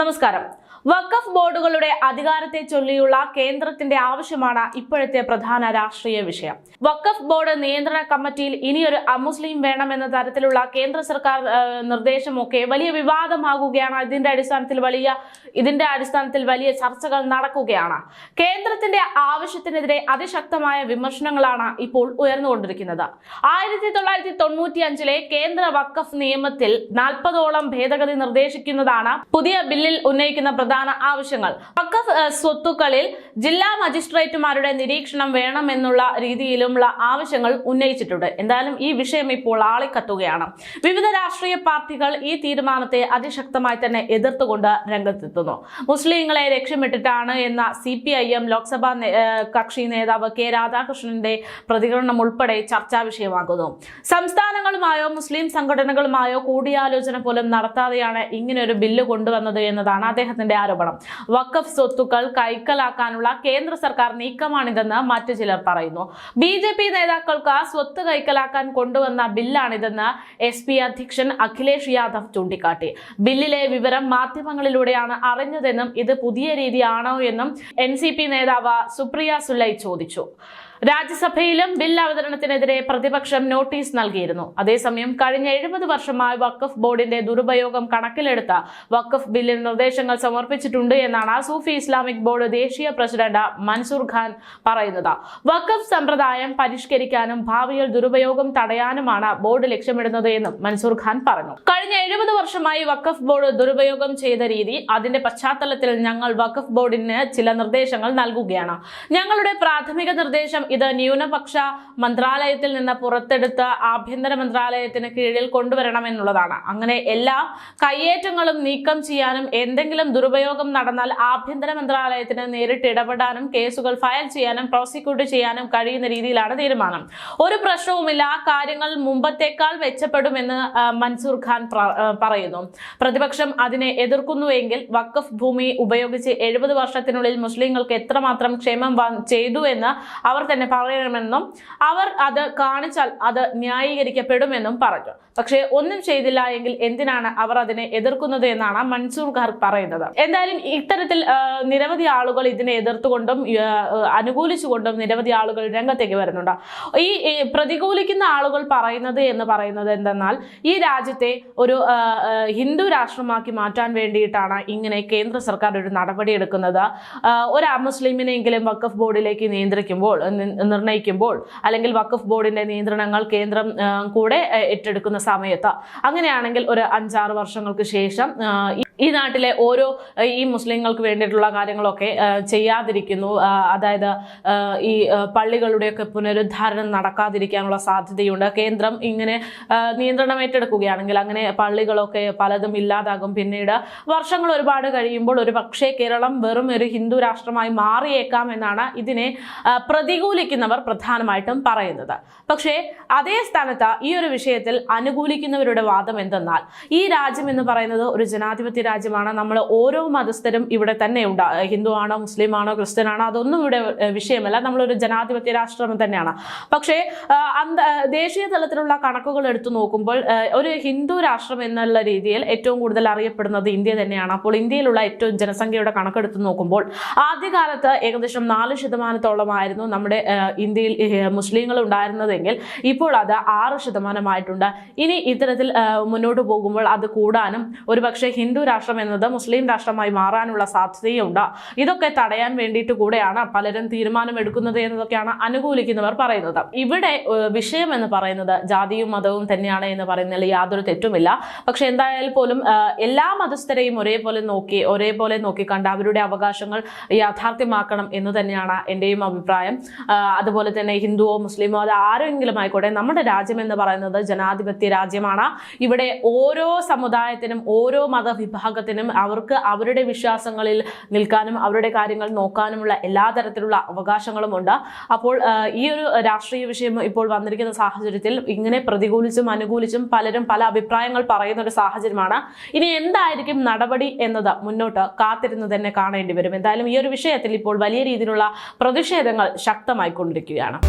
നമസ്കാരം. വഖഫ് ബോർഡുകളുടെ അധികാരത്തെ ചൊല്ലിയുള്ള കേന്ദ്രത്തിന്റെ ആവശ്യമാണ് ഇപ്പോഴത്തെ പ്രധാന രാഷ്ട്രീയ വിഷയം. വഖഫ് ബോർഡ് നിയന്ത്രണ കമ്മിറ്റിയിൽ ഇനിയൊരു അമുസ്ലിം വേണമെന്ന തരത്തിലുള്ള കേന്ദ്ര സർക്കാർ നിർദ്ദേശമൊക്കെ വലിയ വിവാദമാകുകയാണ്. ഇതിന്റെ അടിസ്ഥാനത്തിൽ വലിയ ഇതിന്റെ അടിസ്ഥാനത്തിൽ വലിയ ചർച്ചകൾ നടക്കുകയാണ്. കേന്ദ്രത്തിന്റെ ആവശ്യത്തിനെതിരെ അതിശക്തമായ വിമർശനങ്ങളാണ് ഇപ്പോൾ ഉയർന്നുകൊണ്ടിരിക്കുന്നത്. ആയിരത്തി തൊള്ളായിരത്തി തൊണ്ണൂറ്റി അഞ്ചിലെ കേന്ദ്ര വഖഫ് നിയമത്തിൽ നാൽപ്പതോളം ഭേദഗതി നിർദ്ദേശിക്കുന്നതാണ് പുതിയ ബില്ലിൽ ഉന്നയിക്കുന്ന പ്രധാന ആവശ്യങ്ങൾ. പക്ക സ്വത്തുക്കളിൽ ജില്ലാ മജിസ്ട്രേറ്റുമാരുടെ നിരീക്ഷണം വേണമെന്നുള്ള രീതിയിലുമുള്ള ആവശ്യങ്ങൾ ഉന്നയിച്ചിട്ടുണ്ട്. എന്തായാലും ഈ വിഷയം ഇപ്പോൾ ആളിക്കത്തുകയാണ്. വിവിധ രാഷ്ട്രീയ പാർട്ടികൾ ഈ തീരുമാനത്തെ അതിശക്തമായി തന്നെ എതിർത്തുകൊണ്ട് രംഗത്തെത്തുന്നു. മുസ്ലിങ്ങളെ ലക്ഷ്യമിട്ടിട്ടാണ് എന്ന C P I M Lok Sabha കക്ഷി നേതാവ് കെ രാധാകൃഷ്ണന്റെ പ്രതികരണം ഉൾപ്പെടെ ചർച്ചാ വിഷയമാകുന്നു. സംസ്ഥാനങ്ങളുമായോ മുസ്ലിം സംഘടനകളുമായോ കൂടിയാലോചന പോലും നടത്താതെയാണ് ഇങ്ങനെ ഒരു ബില്ല് കൊണ്ടുവന്നത് എന്നതാണ് അദ്ദേഹത്തിന്റെ ആരോപണം. വഖഫ് സ്വത്തുക്കൾ കൈക്കലാക്കാനുള്ള കേന്ദ്ര സർക്കാർ നീക്കമാണിതെന്ന് മറ്റു ചിലർ പറയുന്നു. ബി ജെ പി നേതാക്കൾക്ക് സ്വത്ത് കൈക്കലാക്കാൻ കൊണ്ടുവന്ന ബില്ലാണിതെന്ന് എസ് പി അധ്യക്ഷൻ അഖിലേഷ് യാദവ് ചൂണ്ടിക്കാട്ടി. ബില്ലിലെ വിവരം മാധ്യമങ്ങളിലൂടെയാണ് അറിഞ്ഞതെന്നും ഇത് പുതിയ രീതിയാണോ എന്നും എൻ നേതാവ് സുപ്രിയ സുലൈ ചോദിച്ചു. രാജ്യസഭയിലും ബിൽ അവതരണത്തിനെതിരെ പ്രതിപക്ഷം നോട്ടീസ് നൽകിയിരുന്നു. അതേസമയം കഴിഞ്ഞ എഴുപത് വർഷമായി വഖഫ് ബോർഡിന്റെ ദുരുപയോഗം കണക്കിലെടുത്ത വഖഫ് ബില്ലിൽ നിർദ്ദേശങ്ങൾ സമർപ്പിച്ചിട്ടുണ്ട് എന്നാണ് സൂഫി ഇസ്ലാമിക് ബോർഡ് ദേശീയ പ്രസിഡന്റ് മൻസൂർ ഖാൻ പറയുന്നത്. വഖഫ് സമ്പ്രദായം പരിഷ്കരിക്കാനും ഭാവിയിൽ ദുരുപയോഗം തടയാനുമാണ് ബോർഡ് ലക്ഷ്യമിടുന്നത് എന്നും മൻസൂർ ഖാൻ പറഞ്ഞു. കഴിഞ്ഞ എഴുപത് വർഷമായി വഖഫ് ബോർഡ് ദുരുപയോഗം ചെയ്ത രീതി അതിന്റെ പശ്ചാത്തലത്തിൽ ഞങ്ങൾ വഖഫ് ബോർഡിന് ചില നിർദ്ദേശങ്ങൾ നൽകുകയാണ്. ഞങ്ങളുടെ പ്രാഥമിക നിർദ്ദേശം ഇത് ന്യൂനപക്ഷ മന്ത്രാലയത്തിൽ നിന്ന് പുറത്തെടുത്ത് ആഭ്യന്തര മന്ത്രാലയത്തിന് കീഴിൽ കൊണ്ടുവരണമെന്നുള്ളതാണ്. അങ്ങനെ എല്ലാ കയ്യേറ്റങ്ങളും നീക്കം ചെയ്യാനും എന്തെങ്കിലും ദുരുപയോഗം നടന്നാൽ ആഭ്യന്തര മന്ത്രാലയത്തിന് നേരിട്ട് ഇടപെടാനും കേസുകൾ ഫയൽ ചെയ്യാനും പ്രോസിക്യൂട്ട് ചെയ്യാനും കഴിയുന്ന രീതിയിലാണ് തീരുമാനം. ഒരു പ്രശ്നവുമില്ല കാര്യങ്ങൾ മുമ്പത്തേക്കാൾ മെച്ചപ്പെടുമെന്ന് മൻസൂർ ഖാൻ പറയുന്നു. പ്രതിപക്ഷം അതിനെ എതിർക്കുന്നുവെങ്കിൽ വഖഫ് ഭൂമി ഉപയോഗിച്ച് എഴുപത് വർഷത്തിനുള്ളിൽ മുസ്ലിങ്ങൾക്ക് എത്രമാത്രം ക്ഷേമം ചെയ്തു എന്ന് അവർ തന്നെ പറയണമെന്നും അവർ അത് കാണിച്ചാൽ അത് ന്യായീകരിക്കപ്പെടുമെന്നും പറഞ്ഞു. പക്ഷേ ഒന്നും ചെയ്തില്ല എങ്കിൽ എന്തിനാണ് അവർ അതിനെ എതിർക്കുന്നത് എന്നാണ് മൻസൂർ ഖാർ പറയുന്നത്. എന്തായാലും ഇത്തരത്തിൽ നിരവധി ആളുകൾ ഇതിനെ എതിർത്തുകൊണ്ടും അനുകൂലിച്ചുകൊണ്ടും നിരവധി ആളുകൾ രംഗത്തേക്ക് വരുന്നുണ്ട്. ഈ പ്രതികൂലിക്കുന്ന ആളുകൾ പറയുന്നത് എന്ന് പറയുന്നത് എന്തെന്നാൽ ഈ രാജ്യത്തെ ഒരു ഹിന്ദു രാഷ്ട്രമാക്കി മാറ്റാൻ വേണ്ടിയിട്ടാണ് ഇങ്ങനെ കേന്ദ്ര സർക്കാർ ഒരു നടപടി എടുക്കുന്നത് ഒരു അമുസ്ലിമിനെങ്കിലും വഖഫ് ബോർഡിലേക്ക് നിയന്ത്രിക്കുമ്പോൾ നിർണയിക്കുമ്പോൾ അല്ലെങ്കിൽ വഖഫ് ബോർഡിന്റെ നിയന്ത്രണങ്ങൾ കേന്ദ്രം കൂടെ ഏറ്റെടുക്കുന്ന സമയത്ത്. അങ്ങനെയാണെങ്കിൽ ഒരു അഞ്ചാറ് വർഷങ്ങൾക്ക് ശേഷം ഈ- നാട്ടിലെ ഓരോ ഈ മുസ്ലിങ്ങൾക്ക് വേണ്ടിയിട്ടുള്ള കാര്യങ്ങളൊക്കെ ചെയ്യാതിരിക്കുന്നു. അതായത് ഈ പള്ളികളുടെയൊക്കെ പുനരുദ്ധാരണം നടക്കാതിരിക്കാനുള്ള സാധ്യതയുണ്ട്. കേന്ദ്രം ഇങ്ങനെ നിയന്ത്രണം ഏറ്റെടുക്കുകയാണെങ്കിൽ അങ്ങനെ പള്ളികളൊക്കെ പലതും ഇല്ലാതാകും. പിന്നീട് വർഷങ്ങൾ ഒരുപാട് കഴിയുമ്പോൾ ഒരു പക്ഷേ കേരളം വെറും ഒരു ഹിന്ദു രാഷ്ട്രമായി മാറിയേക്കാം എന്നാണ് ഇതിനെ പ്രതികൂലിക്കുന്നവർ പ്രധാനമായിട്ടും പറയുന്നത്. പക്ഷേ അതേ സ്ഥാനത്ത് ഈ ഒരു വിഷയത്തിൽ അനുകൂലിക്കുന്നവരുടെ വാദം എന്തെന്നാൽ ഈ രാജ്യം എന്ന് പറയുന്നത് ഒരു ജനാധിപത്യ രാജ്യമാണ്. നമ്മൾ ഓരോ മതസ്ഥരും ഇവിടെ തന്നെ ഉണ്ട്. ഹിന്ദു ആണോ മുസ്ലിം ആണോ ക്രിസ്ത്യൻ ആണോ അതൊന്നും ഇവിടെ വിഷയമല്ല. നമ്മളൊരു ജനാധിപത്യ രാഷ്ട്രം തന്നെയാണ്. പക്ഷേ അന്ത ദേശീയ തലത്തിലുള്ള കണക്കുകൾ എടുത്തു നോക്കുമ്പോൾ ഒരു ഹിന്ദു രാഷ്ട്രം എന്നുള്ള രീതിയിൽ ഏറ്റവും കൂടുതൽ അറിയപ്പെടുന്നത് ഇന്ത്യ തന്നെയാണ്. അപ്പോൾ ഇന്ത്യയിലുള്ള ഏറ്റവും ജനസംഖ്യയുടെ കണക്കെടുത്ത് നോക്കുമ്പോൾ ആദ്യകാലത്ത് ഏകദേശം നാല് ശതമാനത്തോളമായിരുന്നു നമ്മുടെ ഇന്ത്യയിൽ മുസ്ലിങ്ങൾ ഉണ്ടായിരുന്നതെങ്കിൽ ഇപ്പോൾ അത് ആറ് ശതമാനമായിട്ടുണ്ട്. ഇനി ഇത്തരത്തിൽ മുന്നോട്ട് പോകുമ്പോൾ അത് കൂടാനും ഒരുപക്ഷെ ഹിന്ദു രാഷ്ട്രം എന്നത് മുസ്ലിം രാഷ്ട്രമായി മാറാനുള്ള സാധ്യതയുണ്ട്. ഇതൊക്കെ തടയാൻ വേണ്ടിയിട്ട് കൂടെയാണ് പലരും തീരുമാനമെടുക്കുന്നത് എന്നതൊക്കെയാണ് അനുകൂലിക്കുന്നവർ പറയുന്നത്. ഇവിടെ വിഷയം എന്ന് പറയുന്നത് ജാതിയും മതവും തന്നെയാണ് എന്ന് പറയുന്നതിൽ യാതൊരു തെറ്റുമില്ല. പക്ഷെ എന്തായാലും പോലും എല്ലാ മതസ്ഥരെയും ഒരേപോലെ നോക്കി ഒരേപോലെ നോക്കിക്കണ്ട് അവരുടെ അവകാശങ്ങൾ യാഥാർത്ഥ്യമാക്കണം എന്ന് തന്നെയാണ് എന്റെയും അഭിപ്രായം. അതുപോലെ തന്നെ ഹിന്ദുവോ മുസ്ലിമോ അത് ആരെങ്കിലും ആയിക്കോട്ടെ നമ്മുടെ രാജ്യം എന്ന് പറയുന്നത് ജനാധിപത്യ രാജ്യമാണ്. ഇവിടെ ഓരോ സമുദായത്തിനും ഓരോ മതവിഭാഗത്തിനും അവർക്ക് അവരുടെ വിശ്വാസങ്ങളിൽ നിൽക്കാനും അവരുടെ കാര്യങ്ങൾ നോക്കാനുമുള്ള എല്ലാ തരത്തിലുള്ള അവകാശങ്ങളും ഉണ്ട്. അപ്പോൾ ഈ ഒരു രാഷ്ട്രീയ വിഷയം ഇപ്പോൾ വന്നിരിക്കുന്ന സാഹചര്യത്തിൽ ഇങ്ങനെ പ്രതികൂലിച്ചും അനുകൂലിച്ചും പലരും പല അഭിപ്രായങ്ങൾ പറയുന്ന ഒരു സാഹചര്യമാണ്. ഇനി എന്തായിരിക്കും നടപടി എന്നത് മുന്നോട്ട് കാത്തിരുന്ന് തന്നെ കാണേണ്ടി വരും. എന്തായാലും ഈ ഒരു വിഷയത്തിൽ ഇപ്പോൾ വലിയ രീതിയിലുള്ള പ്രതിഷേധങ്ങൾ ശക്തമായിക്കൊണ്ടിരിക്കുകയാണ്.